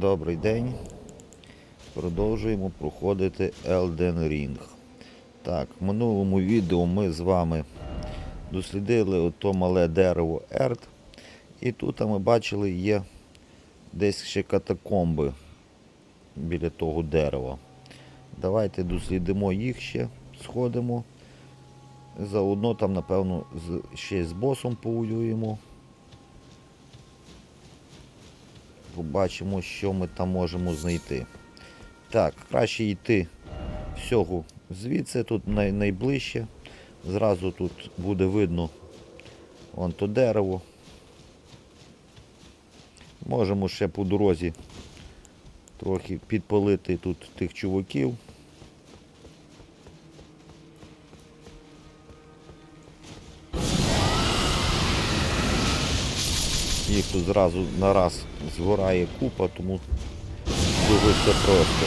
Добрий день. Продовжуємо проходити Elden Ring. Так, в минулому відео ми з вами дослідили ото мале дерево Ерт. І тут ми бачили є десь ще катакомби біля того дерева. Давайте дослідимо їх ще, сходимо. Заодно там, напевно, ще з босом повоюємо. Побачимо, що ми там можемо знайти. Так, краще йти всього звідси, тут най, найближче. Зразу тут буде видно вон то дерево. Можемо ще по дорозі трохи підпалити тут тих чуваків. Їх тут зразу на раз згорає купа, тому дуже все просто.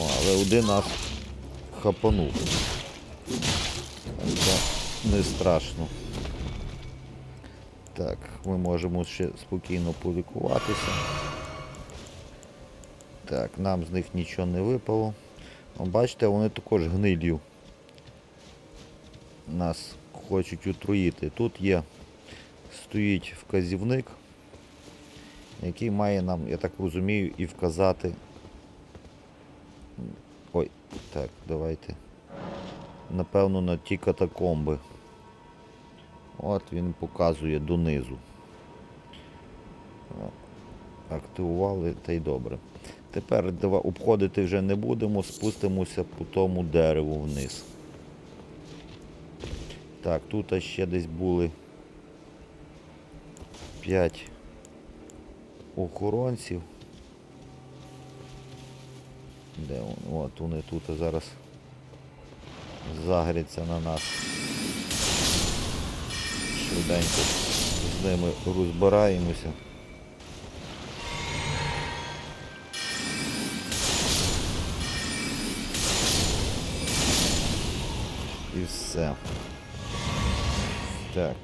О, але один нас хапанув. Це не страшно. Так, ми можемо ще спокійно полікуватися. Так, нам з них нічого не випало. Бачите, вони також гнилью нас хочуть отруїти. Тут є, стоїть вказівник, який має нам, я так розумію, і вказати. Ой, так, давайте. Напевно, на ті катакомби. От він показує донизу. Активували та й добре. Тепер обходити вже не будемо, спустимося по тому дереву вниз. Так, тут ще десь були 5 охоронців. Де вони? От вони тут зараз загряться на нас. Швиденько з ними розбираємося. Все. Так.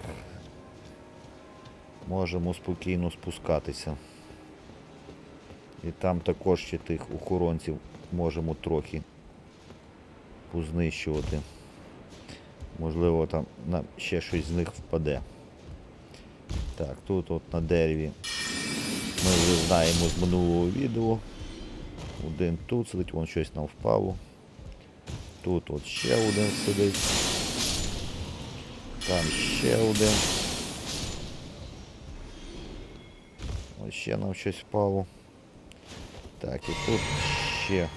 Можемо спокійно спускатися. І там також ще тих охоронців можемо трохи познищувати. Можливо, там нам ще щось з них впаде. Так, тут от на дереві ми вже знаємо з минулого відео. Один тут сидить, вон щось нам впало. Тут от ще один сидить. Там ще один. Ось ще нам щось впало. Так, і тут ще.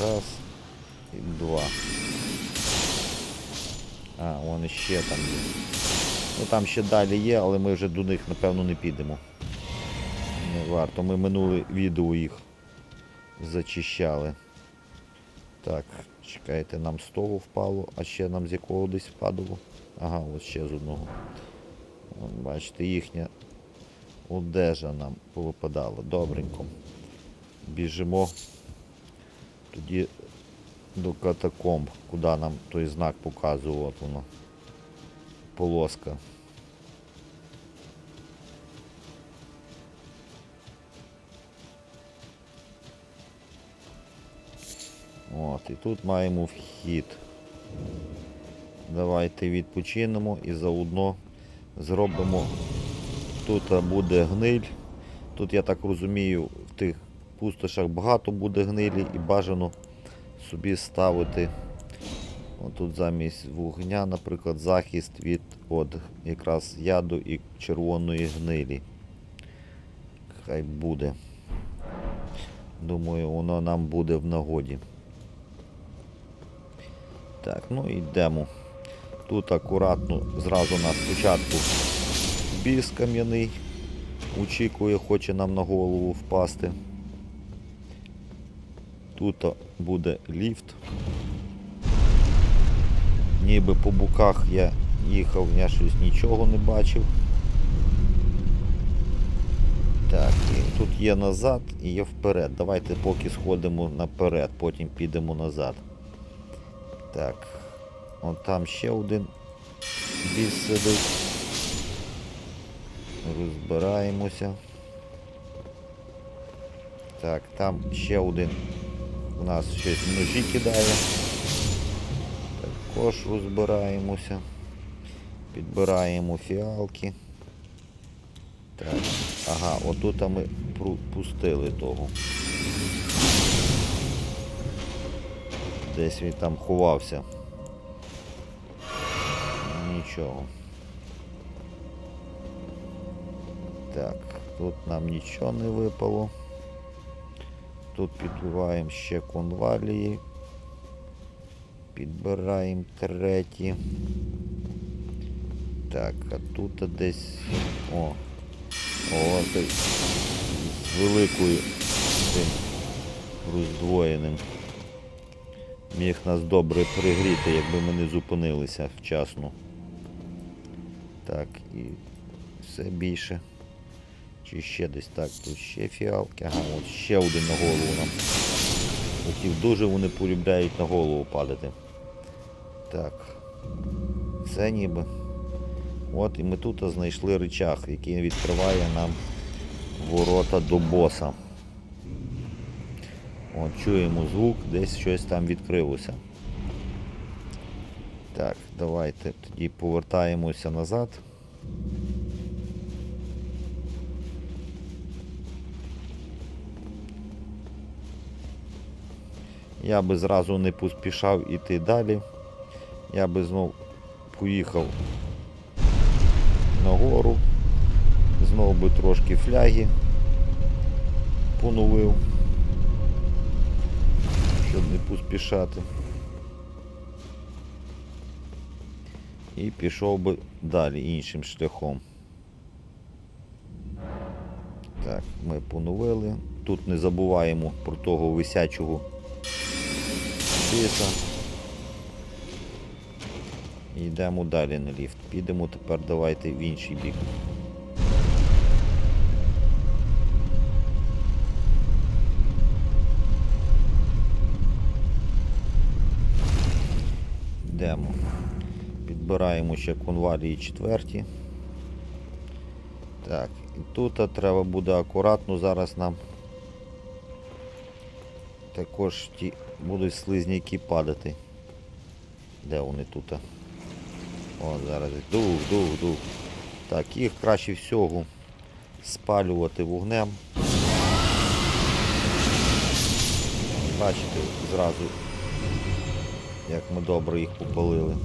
Раз і два. А, вон ще там є. Ну там ще далі є, але ми вже до них напевно не підемо. Не варто. Ми минуле відео їх зачищали. Так, чекайте, нам з того впало, а ще нам з якого десь впадало. Ага, ось ще з одного. Бачите, їхня одежа нам повипадала. Добренько. Біжимо тоді до катакомб, куди нам той знак показував, от воно. Полоска. От, і тут маємо вхід. Давайте відпочинемо і заодно зробимо. Тут буде гниль. Тут, я так розумію, в тих пустошах багато буде гнилі і бажано собі ставити отут замість вогня, наприклад, захист від от якраз яду і червоної гнилі. Хай буде. Думаю, воно нам буде в нагоді. Так, ну йдемо. Тут акуратно зразу нас спочатку біс кам'яний. Очікує, хоче нам на голову впасти. Тут буде ліфт. Ніби по боках я їхав, я щось нічого не бачив. Так, і Тут є назад і є вперед. Давайте поки сходимо наперед, потім підемо назад. Так. От там ще один біс сидить. Розбираємося. Так, там ще один у нас щось ножі кидає. Також розбираємося. Підбираємо фіалки. Так. Ага, отут ми пустили того. Десь він там ховався. Нічого. Так, тут нам нічого не випало. Тут підбиваємо ще конвалії. Підбираємо треті. Так, а тут десь... О! О, з великою тим роздвоєним. Міг нас добре пригріти, якби ми не зупинилися вчасно. Так, і все більше. Чи ще десь так, тут ще фіалки. Ага, от ще один на голову нам. Хотів дуже вони полюбляють на голову падати. Так. Це ніби. От і ми тут знайшли рычаг, який відкриває нам ворота до боса. От, чуємо звук, десь щось там відкрилося. Так, давайте тоді повертаємося назад. Я би зразу не поспішав іти далі. Я би знов поїхав нагору. Знову би трошки фляги поновив, щоб не поспішати. І пішов би далі іншим шляхом. Так, ми поновили. Тут не забуваємо про того висячого біса. І йдемо далі на ліфт. Підемо тепер давайте в інший бік. Йдемо. Підбираємо ще конвалії четверті. Так, і тут треба буде акуратно зараз нам також ті будуть слизняки падати. Де вони тут? О, зараз дух, дух, дух. Так, їх краще всього спалювати вогнем. Бачите, зразу, як ми добре їх попалили.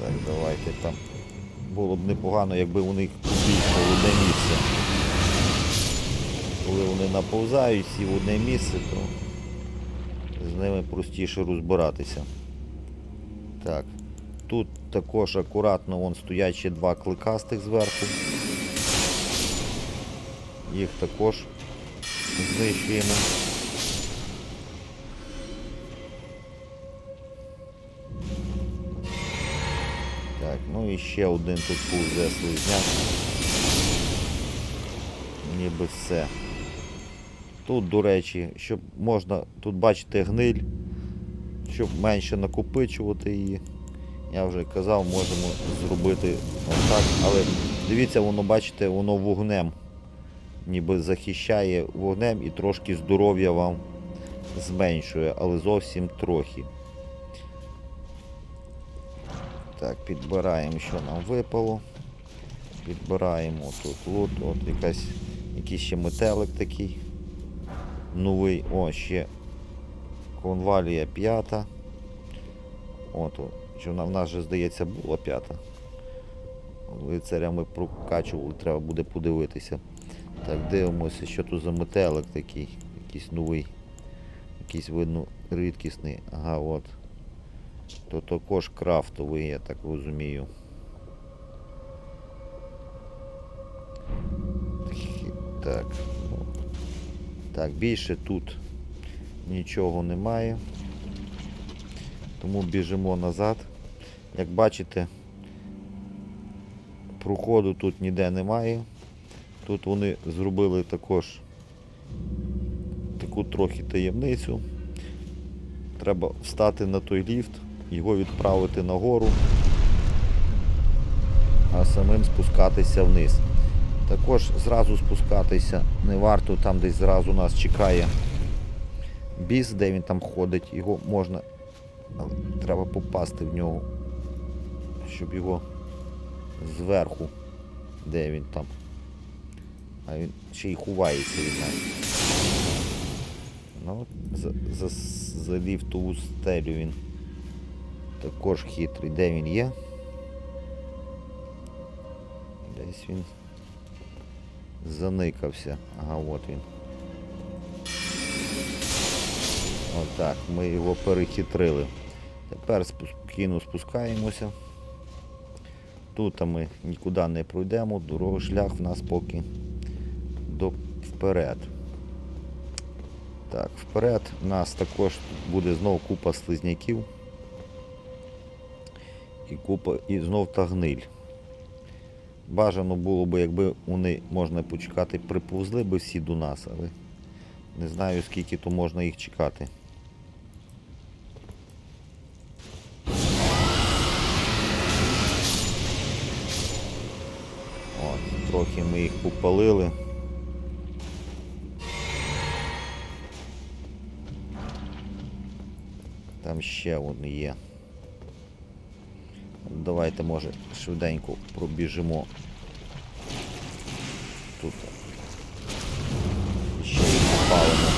Так, давайте там. Було б непогано, якби у них побільшало одне місце. Коли вони наповзають всі в одне місце, то з ними простіше розбиратися. Так, тут також акуратно вон стоять ще два кликастих зверху. Їх також знищуємо. Так, ну і ще один тут повзе слизняк. Ніби все. Тут, до речі, щоб можна тут бачити гниль, щоб менше накопичувати її. Я вже казав, можемо зробити отак, але дивіться, воно, бачите, воно вогнем. Ніби захищає вогнем і трошки здоров'я вам зменшує, але зовсім трохи. Так, підбираємо, що нам випало. Підбираємо тут лут, от якась, якийсь ще метелик такий. Новий, о, ще конвалія п'ята. От, що вона в нас же, здається, була п'ята. Лицаря ми прокачували, треба буде подивитися. Так, дивимося, що тут за метелик такий, якийсь новий, якийсь видно рідкісний. Ага, от. То також крафтовий, я так розумію. Так. Так, більше тут нічого немає. Тому біжимо назад. Як бачите, проходу тут ніде немає. Тут вони зробили також таку трохи таємницю. Треба встати на той ліфт, його відправити нагору, а самим спускатися вниз. Також зразу спускатися не варто, там десь зразу нас чекає біс, де він там ходить, його можна, але треба попасти в нього, щоб його зверху, де він там. А він ще й ховається від нас. Ну, за, за, за ліфтову стелю він також хитрий. Де він є? Десь він заникався. Ага, от він. Отак, ми його перехитрили. Тепер спокійно спускаємося. Тут ми нікуди не пройдемо, дорога шлях в нас поки до вперед. Так, вперед у нас також буде знову купа слизняків. І купа, і знов та гниль. Бажано було б, якби вони можна почекати, приповзли би всі до нас, але не знаю скільки то можна їх чекати. Трохи ми їх попалили. Там ще вони є. Давайте, може, швиденько пробіжимо. Тут. Ще їх попалимо.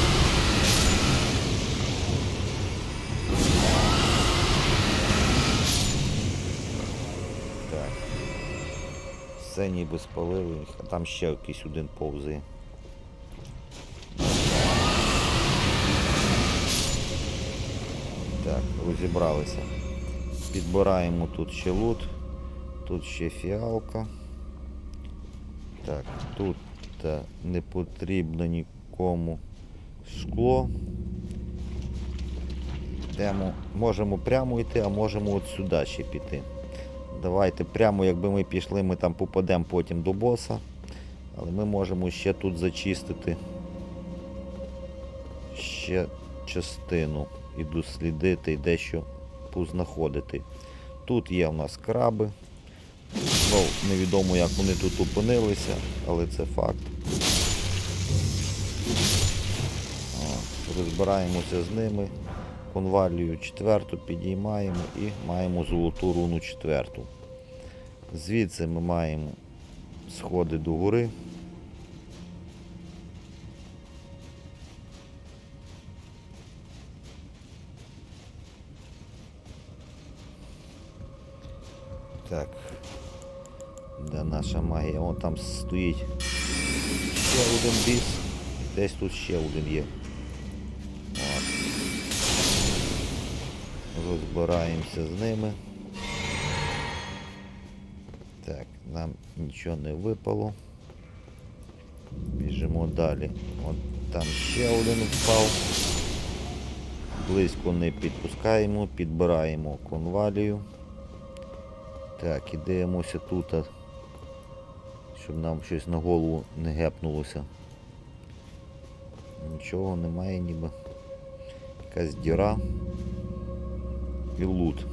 Так. Все ніби спалили а там ще якийсь один повзає. Розібралися. Підбираємо тут ще лут, тут ще фіалка. Так, тут не потрібно нікому шкло. Йдемо, можемо прямо йти, а можемо от сюди ще піти. Давайте прямо, якби ми пішли, ми там попадемо потім до боса. Але ми можемо ще тут зачистити ще частину і дослідити і дещо познаходити. Тут є у нас краби. Ну, невідомо як вони тут опинилися, але це факт. Розбираємося з ними. Конвалію четверту підіймаємо і маємо золоту руну четверту. Звідси ми маємо сходи до гори. Так. Де наша магія? Вон там стоїть ще один біс. Десь тут ще один є. От. Розбираємося з ними. Так, нам нічого не випало. Біжимо далі. От там ще один впав. Близько не підпускаємо, підбираємо конвалію. Так, і дивимося тут, щоб нам щось на голову не гепнулося. Нічого немає ніби. Якась діра. І лут.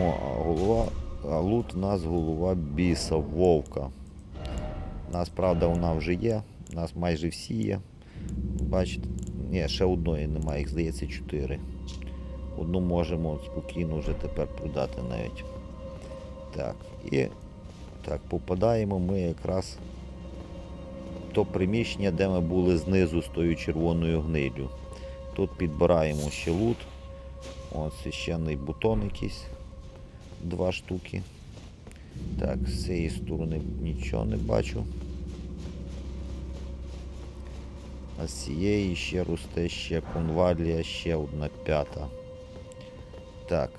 О, а голова. А лут у нас голова біса, вовка. У нас, правда, вона вже є. У нас майже всі є. Бачите, ні, ще одної немає, їх здається чотири. Одну можемо спокійно вже тепер продати навіть. Так, і так, попадаємо ми якраз в то приміщення, де ми були знизу з тою червоною гнилю. Тут підбираємо ще лут. От священний бутон якийсь. Два штуки. Так, з цієї сторони нічого не бачу. А з цієї ще росте ще конвалія, ще одна п'ята. Так,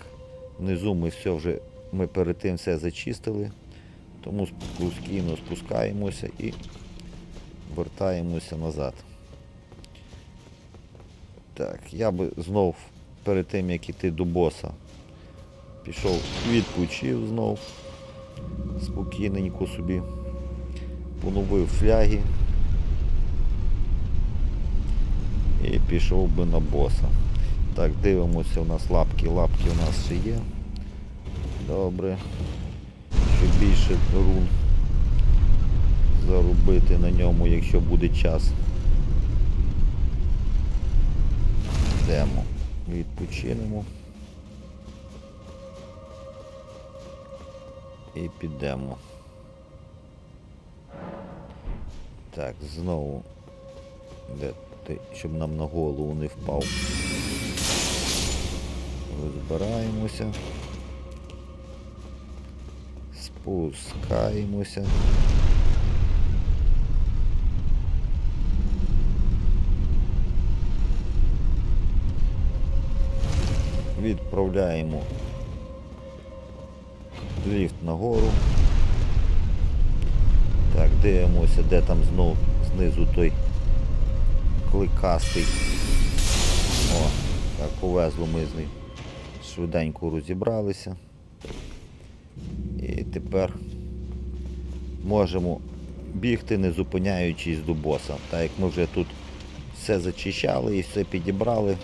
внизу ми все вже, ми перед тим все зачистили, тому спокійно спускаємося і вертаємося назад. Так, я би знов перед тим як іти до боса. Пішов, відпочив знов. Спокійненько собі. Поновив фляги. І пішов би на боса. Так, дивимося, у нас лапки, лапки у нас ще є. Добре. Щоб більше рун заробити на ньому, якщо буде час. Йдемо. Відпочинемо. І підемо. Так, знову. Де ти, щоб нам на голову не впав. Розбираємося. Спускаємося. Відправляємо ліфт нагору. Так, дивимося, де там знов знизу той кликастий. О, так, повезло ми з ним. Швиденько розібралися. Тепер можемо бігти, не зупиняючись до боса. Так як ми вже тут все зачищали і все підібрали,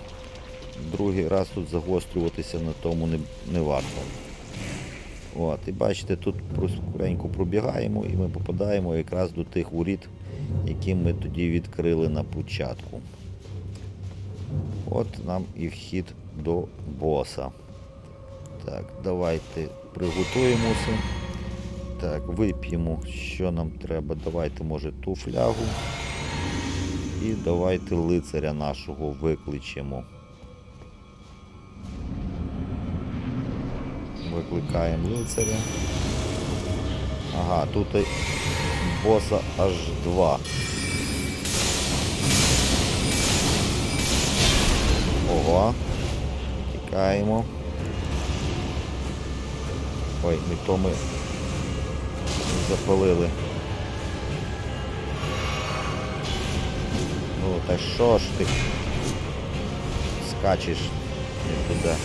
другий раз тут загострюватися на тому не, не варто. От, і бачите, тут скоренько пробігаємо і ми попадаємо якраз до тих воріт, які ми тоді відкрили на початку. От нам і вхід до боса. Так, давайте приготуємося. Так, вип'ємо, що нам треба. Давайте, може, ту флягу. І давайте лицаря нашого викличемо. Викликаємо лицаря. Ага, тут боса аж два. Ого. Тікаємо. Ой, не то ми запалили. Ну, та що ж ти скачеш не туди.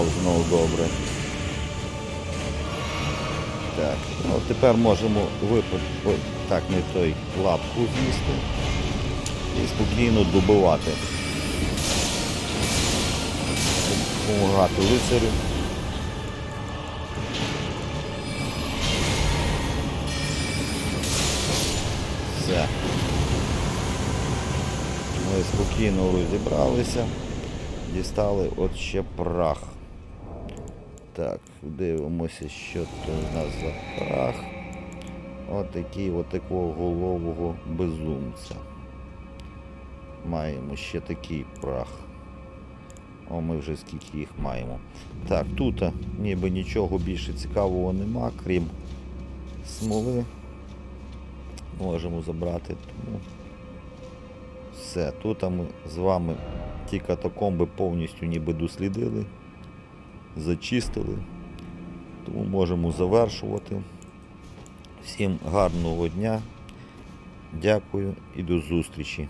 Приклав знову добре. Так, ну тепер можемо випити, так, не той лапку з'їсти і спокійно добивати. Помагати лицарю. Все. Ми спокійно розібралися, дістали от ще прах. Так, дивимося, що це у нас за прах. От такий от голового безумця. Маємо ще такий прах. О, ми вже скільки їх маємо. Так, тут ніби нічого більше цікавого нема, крім смоли. Можемо забрати. Тому все, тут ми з вами ті катакомби повністю ніби дослідили, зачистили, тому можемо завершувати. Всім гарного дня, дякую і до зустрічі.